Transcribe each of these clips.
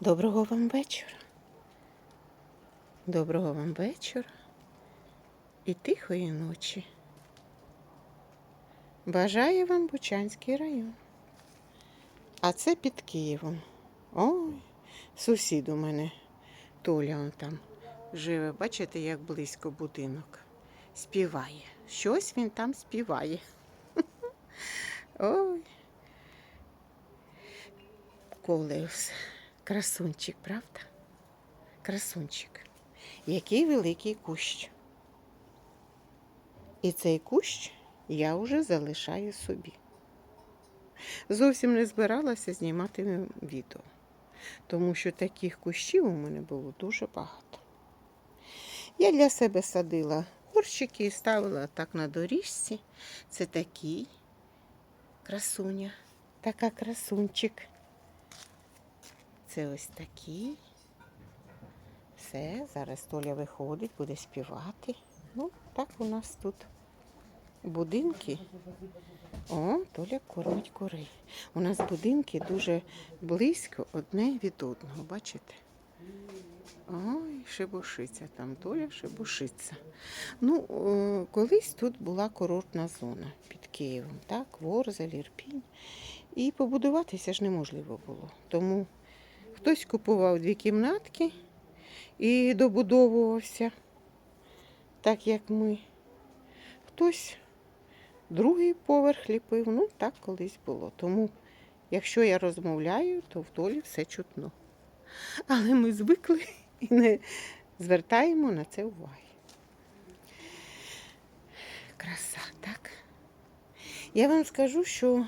Доброго вам вечора. Доброго вам вечора і тихої ночі. Бажаю вам Бучанський район. А це під Києвом. Ой, сусід у мене Толя он там живе. Бачите, як близько будинок. Співає. Щось він там співає. Ой. Колеус. Красунчик, правда? Красунчик. Який великий кущ. І цей кущ я вже залишаю собі. Зовсім не збиралася знімати відео, тому що таких кущів у мене було дуже багато. Я для себе садила горщики і ставила так на доріжці. Це такий красуня, така красунчик. Це ось такий. Все, зараз Толя виходить, буде співати. Ну, так у нас тут будинки. О, Толя кормить курей. У нас будинки дуже близько одне від одного, бачите? Ой, шебушиться там, Толя шебушиться. Ну, колись тут була курортна зона під Києвом, так, Ворзель, Ірпінь. І побудуватися ж неможливо було. Тому Хтось купував дві кімнатки і добудовувався, так як ми. Хтось другий поверх ліпив, ну так колись було. Тому, якщо я розмовляю, то в долі все чутно. Але ми звикли і не звертаємо на це уваги. Краса, так? Я вам скажу, що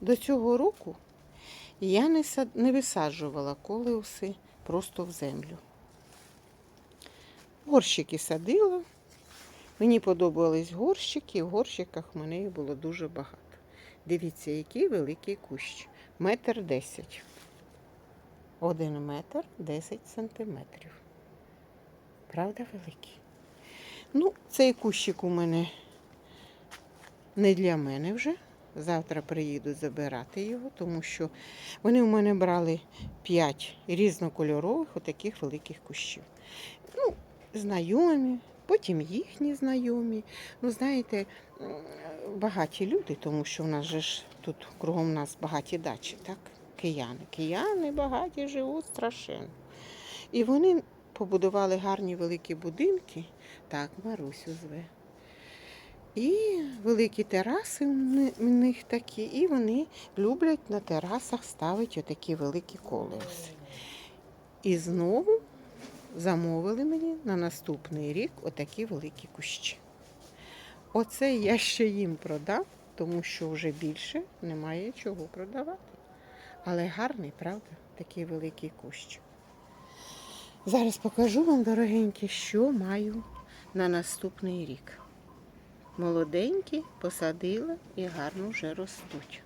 до цього року я не, не висаджувала колеуси просто в землю. Горщики садила. Мені подобались горщики, в горщиках в мене їх було дуже багато. Дивіться, який великий кущ. Метр десять. Один метр десять сантиметрів. Правда, великий? Ну, цей кущик у мене не для мене вже. Завтра приїду забирати його, тому що вони у мене брали 5 різнокольорових отаких великих кущів. Ну, знайомі, потім їхні знайомі. Ну, знаєте, багаті люди, тому що в нас же ж тут кругом нас багаті дачі, так? Кияни. Кияни багаті живуть страшенно. І вони побудували гарні великі будинки. Так, Марусю зве. І великі тераси в них такі, і вони люблять на терасах ставити отакі великі колеси. І знову замовили мені на наступний рік отакі великі кущі. Оце я ще їм продав, тому що вже більше немає чого продавати. Але гарний, правда, такий великий кущ. Зараз покажу вам, дорогенькі, що маю на наступний рік. Молоденькі посадила і гарно вже ростуть.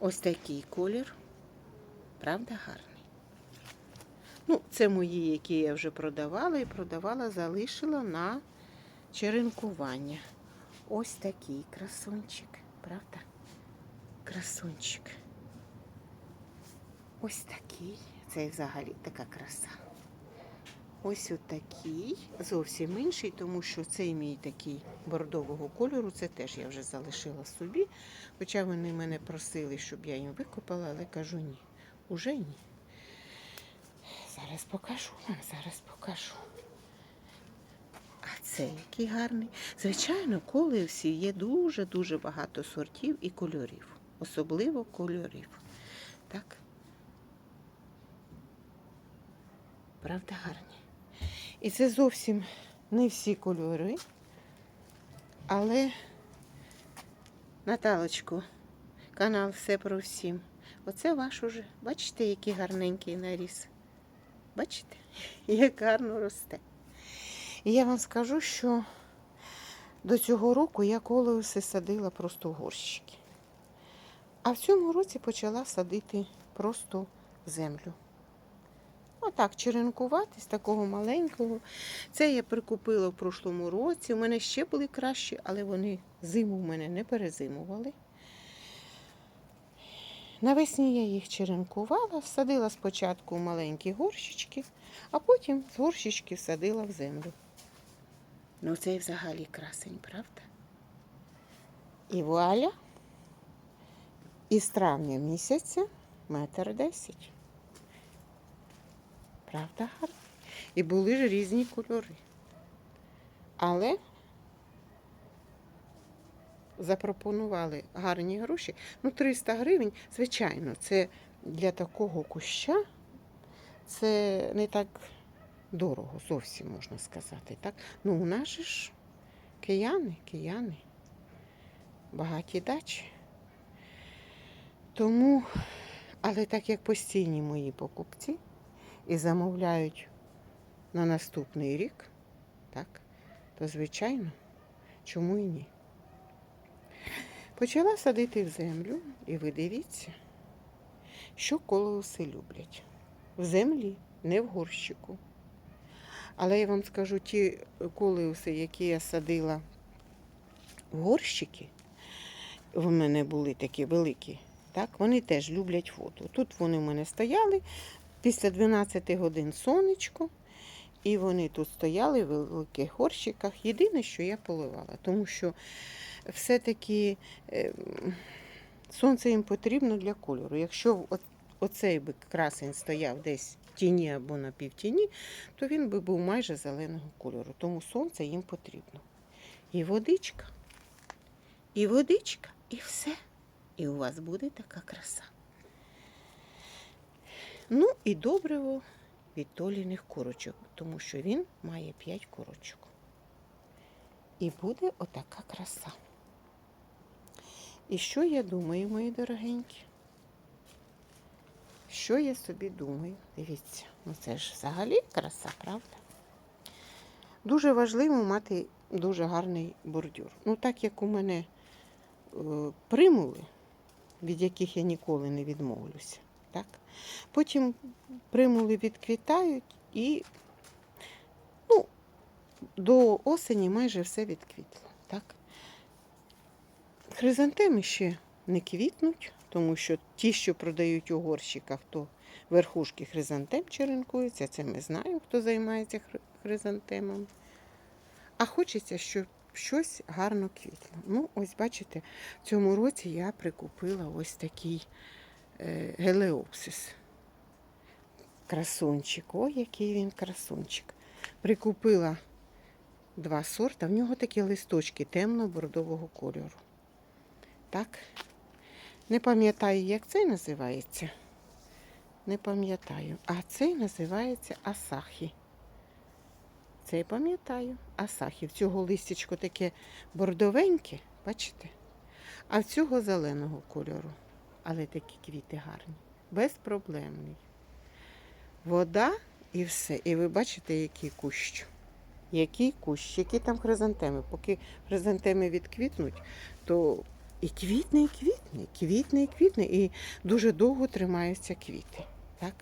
Ось такий колір, правда, гарний. Ну, це мої, які я вже продавала, і продавала, залишила на черенкування. Ось такий красунчик, правда? Красунчик. Ось такий. Це взагалі така краса. Ось отакий, зовсім інший, тому що цей мій такий бордового кольору, це теж я вже залишила собі. Хоча вони мене просили, щоб я їм викопала, але кажу ні. Уже ні. Зараз покажу вам, зараз покажу. А це який гарний. Звичайно, колеусів є дуже-дуже багато сортів і кольорів. Особливо кольорів. Так? Правда, гарні. І це зовсім не всі кольори. Але, Наталочку, канал все про всім. Оце ваш уже. Бачите, який гарненький наріс. Бачите, як гарно росте. І я вам скажу, що до цього року я колеуси садила просто в горщики. А в цьому році почала садити просто землю. Отак, черенкувати з такого маленького. Це я прикупила в прошлому році. У мене ще були кращі, але вони зиму в мене не перезимували. навесні я їх черенкувала, всадила спочатку в маленькі горщички, а потім з горщички всадила в землю. Ну, це взагалі красень, правда? І вуаля. І з травня місяця метр десять. Правда, гарно? І були ж різні кольори. Але запропонували гарні гроші. Ну, 300 гривень, звичайно, це для такого куща це не так дорого, зовсім можна сказати. Так? Ну, у нас ж кияни, кияни, багаті дачі. Тому, але так як постійні мої покупці і замовляють на наступний рік, так, то звичайно, чому і ні. Почала садити в землю, і ви дивіться, що колоуси люблять. В землі, не в горщику. Але я вам скажу, ті колеуси, які я садила в горщики, в мене були такі великі, так, вони теж люблять воду. Тут вони в мене стояли після 12 годин сонечко, і вони тут стояли в великих горщиках. Єдине, що я поливала, тому що все-таки е, сонце їм потрібно для кольору. Якщо оцей би красень стояв десь в тіні або на півтіні, то він би був майже зеленого кольору. Тому сонце їм потрібно. І водичка, і водичка, і все. І у вас буде така краса. Ну і добриво від толіних курочок, тому що він має 5 курочок. І буде отака краса. І що я думаю, мої дорогенькі? Що я собі думаю? Дивіться, ну це ж взагалі краса, правда? Дуже важливо мати дуже гарний бордюр. Ну, так як у мене е, примули, від яких я ніколи не відмовлюся. Так? Потім примули відквітають і ну, до осені майже все відквітло. Так? Хризантеми ще не квітнуть, тому що ті, що продають у горщиках, то верхушки хризантем черенкуються. Це ми знаємо, хто займається хри- хризантемами. А хочеться, щоб щось гарно квітло. Ну, ось бачите, в цьому році я прикупила ось такий гелеопсис. Красунчик. Ой, який він красунчик. Прикупила два сорта. В нього такі листочки темно-бордового кольору. Так. Не пам'ятаю, як цей називається. Не пам'ятаю. А цей називається Асахі. Цей пам'ятаю. Асахі. В цього листячко таке бордовеньке, бачите? А в цього зеленого кольору. Але такі квіти гарні. Безпроблемний. Вода і все. І ви бачите, який кущ. Який кущ, які там хризантеми. Поки хризантеми відквітнуть, то і квітне, і квітне, квітне, і квітне, і дуже довго тримаються квіти. Так?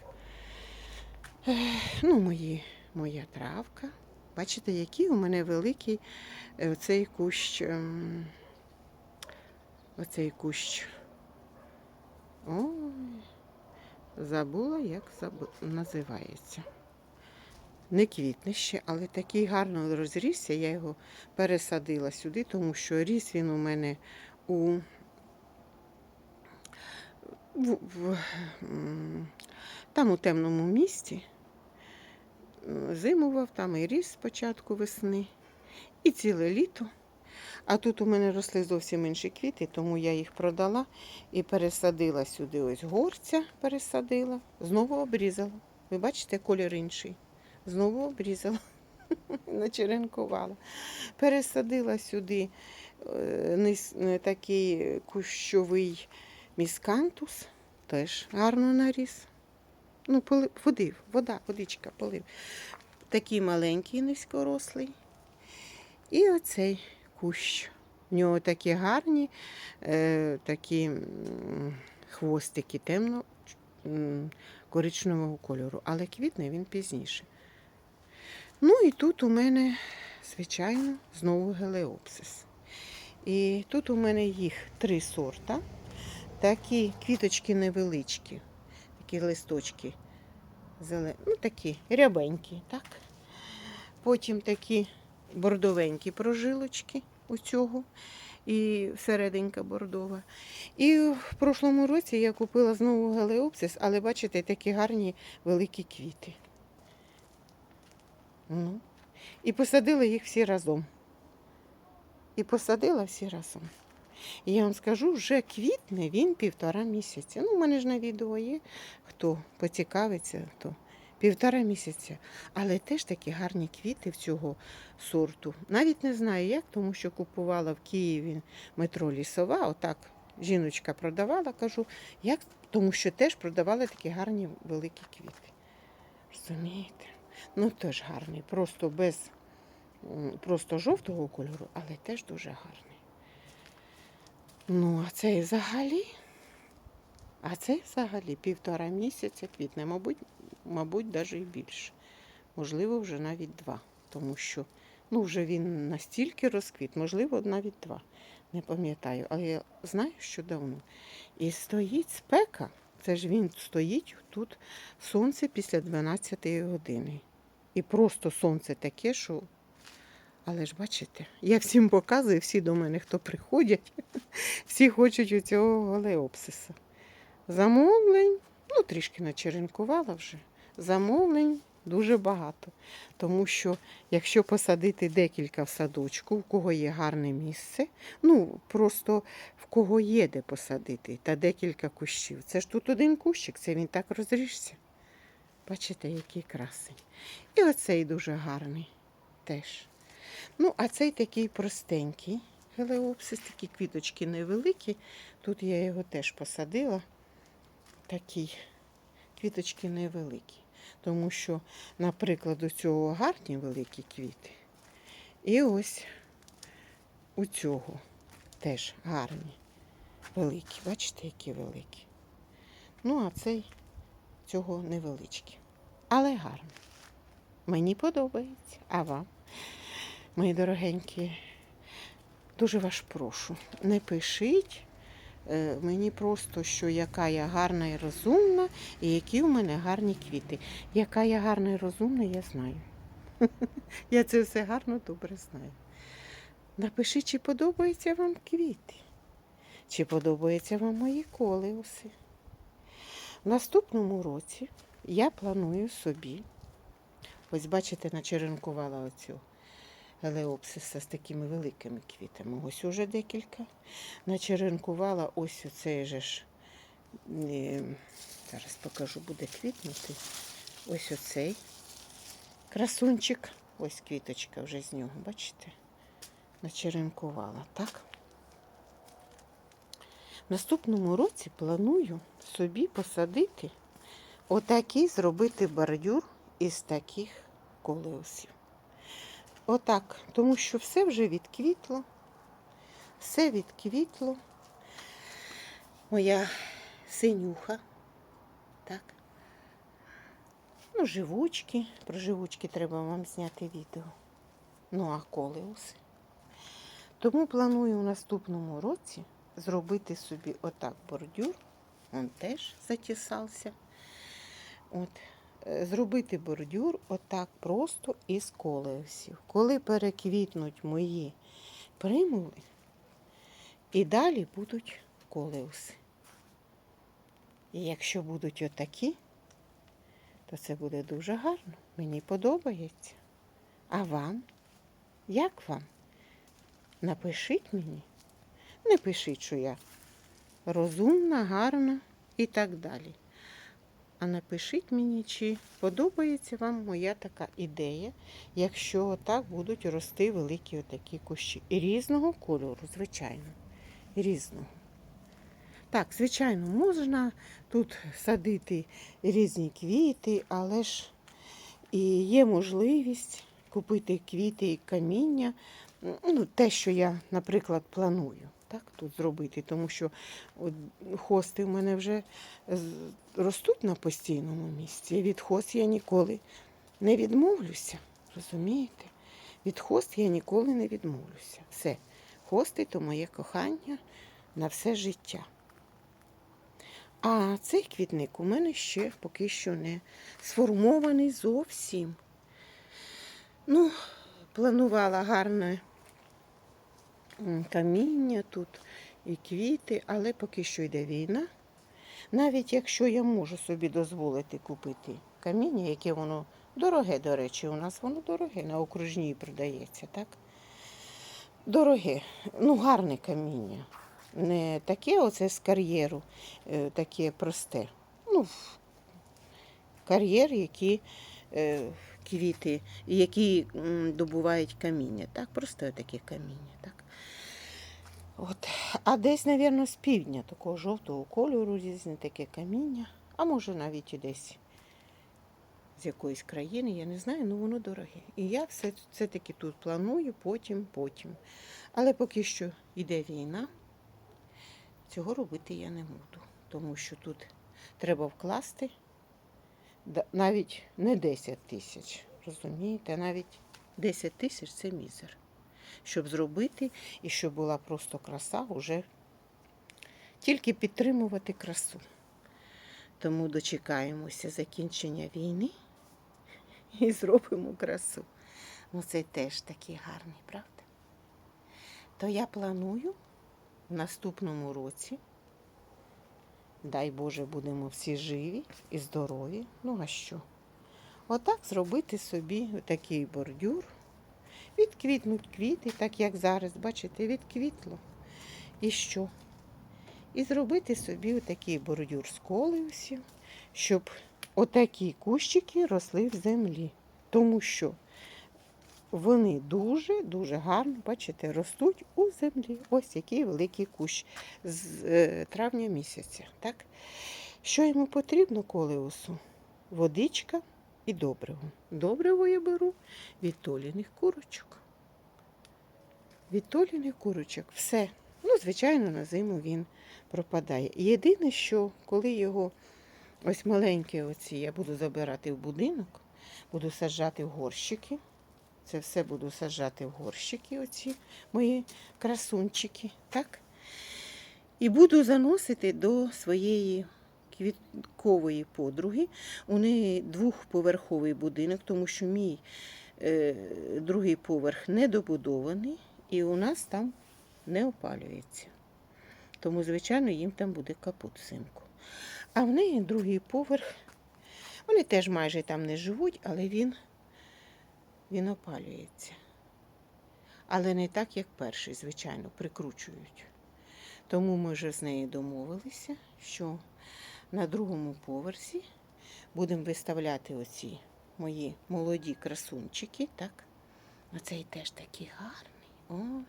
Ну, мої, моя травка. Бачите, який у мене великий е, оцей кущ. ем, Оцей кущ. Ой, забула, як забу... називається. Не квітне ще, але такий гарно розрісся. Я його пересадила сюди, тому що ріс він у мене у в, в, там у темному місці. М, Зимував там і ріс спочатку весни, і ціле літо. А тут у мене росли зовсім інші квіти, тому я їх продала і пересадила сюди ось горця, пересадила, знову обрізала. Ви бачите, колір інший. Знову обрізала, начеренкувала. Пересадила сюди е, е, такий кущовий міскантус, теж гарно наріс. Ну, водив, вода, водичка, полив. Такий маленький низькорослий. І оцей кущ. В нього такі гарні, е, такі хвостики темно коричневого кольору, але квітне він пізніше. Ну і тут у мене, звичайно, знову гелеопсис. І тут у мене їх три сорта. такі квіточки невеличкі, такі листочки. Зелені, ну такі рябенькі, так? Потім такі бордовенькі прожилочки у цього і серединка бордова. І в прошлому році я купила знову галеопсис, але бачите, такі гарні великі квіти. Ну. І посадила їх всі разом. І посадила всі разом. І я вам скажу, вже квітне він півтора місяця. Ну, у мене ж на відео є, хто поцікавиться, то півтора місяця. Але теж такі гарні квіти в цього сорту. Навіть не знаю як, тому що купувала в Києві метро лісова. Отак жіночка продавала, кажу, як, тому що теж продавали такі гарні великі квіти. Розумієте? Ну, теж гарний, просто без просто жовтого кольору, але теж дуже гарний. Ну, а цей взагалі, а цей взагалі півтора місяця квітне, мабуть, мабуть, навіть і більше. Можливо, вже навіть два. Тому що ну, вже він настільки розквіт, можливо, навіть два. Не пам'ятаю, але я знаю, що давно. І стоїть спека, це ж він стоїть тут сонце після 12 години. І просто сонце таке, що. Але ж бачите, я всім показую, всі до мене, хто приходять, всі хочуть у цього галеопсиса. Замовлень, ну трішки начеренкувала вже. Замовлень дуже багато. Тому що якщо посадити декілька в садочку, в кого є гарне місце, ну просто в кого є де посадити, та декілька кущів. Це ж тут один кущик, це він так розріжся. Бачите, який красень. І оцей дуже гарний теж. Ну, а цей такий простенький гелеопсис, такі квіточки невеликі. Тут я його теж посадила. Такі квіточки невеликі. Тому що, наприклад, у цього гарні великі квіти. І ось у цього теж гарні. Великі. Бачите, які великі. Ну, а цей цього невеличкі. Але гарно. Мені подобається. А вам? Мої дорогенькі, дуже вас прошу, не пишіть мені просто, що яка я гарна і розумна, і які в мене гарні квіти. Яка я гарна і розумна, я знаю. Я це все гарно добре знаю. Напишіть, чи подобаються вам квіти, чи подобаються вам мої колеуси. В наступному році я планую собі, ось бачите, начеренкувала оцю елеопсиса з такими великими квітами. Ось уже декілька. Начеренкувала ось оцей же ж. е, Зараз покажу, буде квітнути. Ось оцей красунчик. Ось квіточка вже з нього, бачите? Начеренкувала, так? В наступному році планую собі посадити отакий зробити бордюр із таких колеусів. Отак, тому що все вже відквітло, все відквітло. Моя синюха, так. Ну, живучки. Про живучки треба вам зняти відео. Ну, а колеуси. Тому планую у наступному році зробити собі отак бордюр. Он теж затісався. От зробити бордюр отак просто із колеусів. Коли переквітнуть мої примули, і далі будуть колеуси. І якщо будуть отакі, то це буде дуже гарно. Мені подобається. А вам? Як вам? Напишіть мені. Не пишіть, що я розумна, гарна і так далі. А напишіть мені, чи подобається вам моя така ідея, якщо отак будуть рости великі отакі кущі. І різного кольору, звичайно. Різного. Так, звичайно, можна тут садити різні квіти, але ж і є можливість купити квіти і каміння. Ну, те, що я, наприклад, планую так, тут зробити, тому що от, хости в мене вже ростуть на постійному місці. І від хост я ніколи не відмовлюся. Розумієте? Від хост я ніколи не відмовлюся. Все. Хости то моє кохання на все життя. А цей квітник у мене ще поки що не сформований зовсім. Ну, планувала гарне каміння тут і квіти, але поки що йде війна. Навіть якщо я можу собі дозволити купити каміння, яке воно дороге, до речі, у нас воно дороге, на окружній продається, так? Дороге, ну гарне каміння. Не таке оце з кар'єру, е, таке просте. Ну, кар'єр, які е, квіти, які добувають каміння. Так, просто таке каміння. Так. От. А десь, мабуть, з півдня такого жовтого кольору різне таке каміння, а може навіть і десь з якоїсь країни, я не знаю, ну воно дороге. І я все, все-таки тут планую, потім, потім. Але поки що йде війна, цього робити я не буду, тому що тут треба вкласти навіть не 10 тисяч, розумієте, навіть 10 тисяч це мізер. Щоб зробити і щоб була просто краса, уже тільки підтримувати красу. Тому дочекаємося закінчення війни і зробимо красу. Ну, це теж такий гарний, правда? То я планую в наступному році, дай Боже, будемо всі живі і здорові. Ну а що? Отак зробити собі такий бордюр. Відквітнуть квіти, так як зараз, бачите, відквітло. І що? І зробити собі отакий бордюр з колеусів, щоб отакі кущики росли в землі. Тому що вони дуже-дуже гарно, бачите, ростуть у землі. Ось який великий кущ з е, травня місяця. Так? Що йому потрібно колеусу? Водичка і добриво. Добриво я беру від толіних курочок. Від толіних курочок. Все. Ну, звичайно, на зиму він пропадає. Єдине, що коли його ось маленькі оці я буду забирати в будинок, буду саджати в горщики. Це все буду саджати в горщики, оці мої красунчики, так? І буду заносити до своєї квіткової подруги. У неї двохповерховий будинок, тому що мій е, другий поверх недобудований, і у нас там не опалюється. Тому, звичайно, їм там буде капут взимку. А в неї другий поверх. Вони теж майже там не живуть, але він, він опалюється. Але не так, як перший, звичайно, прикручують. Тому ми вже з нею домовилися, що на другому поверсі будемо виставляти оці мої молоді красунчики. Так? Оцей теж такий гарний. Ой.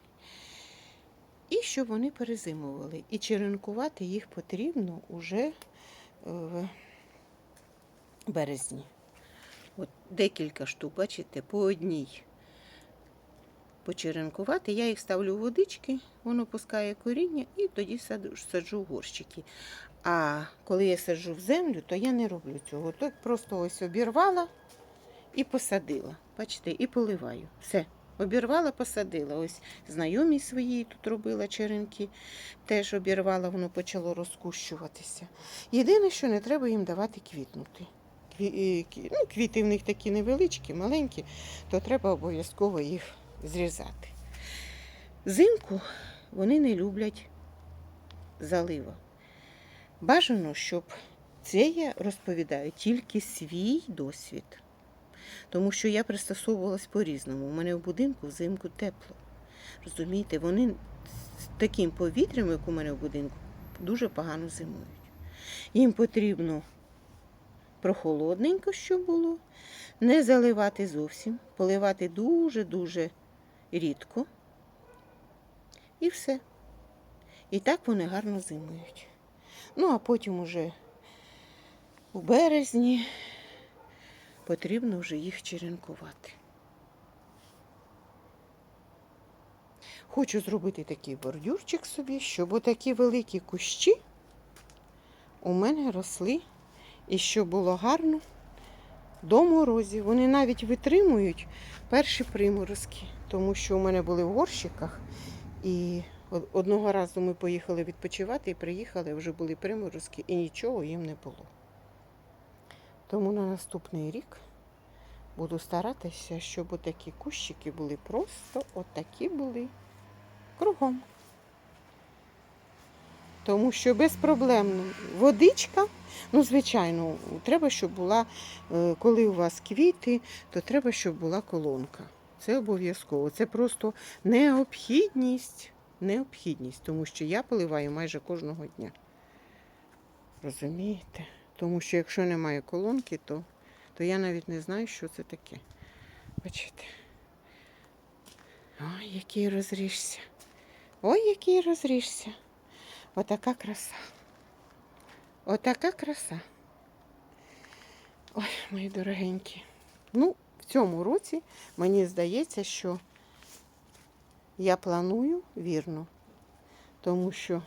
І щоб вони перезимували. І черенкувати їх потрібно уже в березні. От декілька штук, бачите, по одній почеренкувати. Я їх ставлю в водички, воно пускає коріння і тоді саджу, саджу в горщики. А коли я саджу в землю, то я не роблю цього. То просто ось обірвала і посадила. Бачите, і поливаю. Все. Обірвала, посадила. Ось знайомі свої тут робила черенки, теж обірвала, воно почало розкущуватися. Єдине, що не треба їм давати квітнути. Кві... е, Ну, квіти в них такі невеличкі, маленькі, то треба обов'язково їх зрізати. Взимку вони не люблять залива. Бажано, щоб це я розповідаю тільки свій досвід. Тому що я пристосовувалась по-різному. У мене в будинку взимку тепло. Розумієте, вони з таким повітрям, як у мене в будинку, дуже погано зимують. Їм потрібно прохолодненько, щоб було, не заливати зовсім, поливати дуже-дуже рідко. І все. І так вони гарно зимують. Ну, а потім уже у березні потрібно вже їх черенкувати. Хочу зробити такий бордюрчик собі, щоб отакі великі кущі у мене росли і щоб було гарно до морозів. Вони навіть витримують перші приморозки, тому що у мене були в горщиках і Одного разу ми поїхали відпочивати і приїхали, вже були приморозки, і нічого їм не було. Тому на наступний рік буду старатися, щоб отакі кущики були просто отакі були кругом. Тому що безпроблемно водичка, ну, звичайно, треба, щоб була, е, коли у вас квіти, то треба, щоб була колонка. Це обов'язково. Це просто необхідність. Необхідність, тому що я поливаю майже кожного дня. Розумієте? Тому що якщо немає колонки, то, то я навіть не знаю, що це таке. Бачите? Ой, який розріжся. Ой, який розріжся. Отака краса. Отака краса. Ой, мої дорогенькі. Ну, в цьому році мені здається, що я планую вірно. Тому що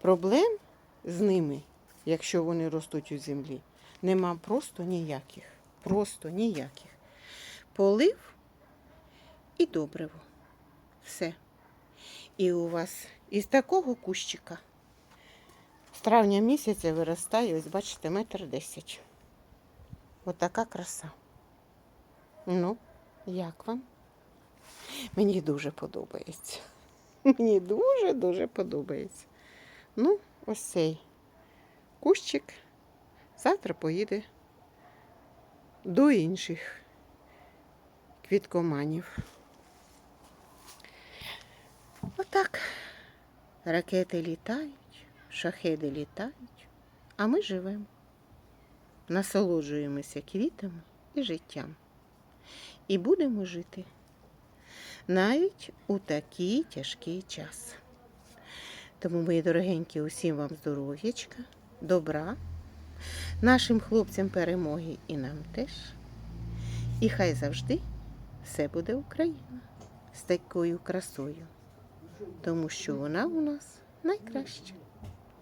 проблем з ними, якщо вони ростуть у землі, нема просто ніяких. Просто ніяких. Полив і добриво. Все. І у вас із такого кущика з травня місяця виростає, ось бачите, метр десять. Отака краса. Ну, як вам? Мені дуже подобається. Мені дуже-дуже подобається. Ну, ось цей кущик завтра поїде до інших квіткоманів. Отак. Ракети літають, шахеди літають, а ми живемо. Насолоджуємося квітами і життям. І будемо жити навіть у такий тяжкий час. Тому, мої дорогенькі, усім вам здоров'ячка, добра, нашим хлопцям перемоги і нам теж. І хай завжди все буде Україна з такою красою, тому що вона у нас найкраща.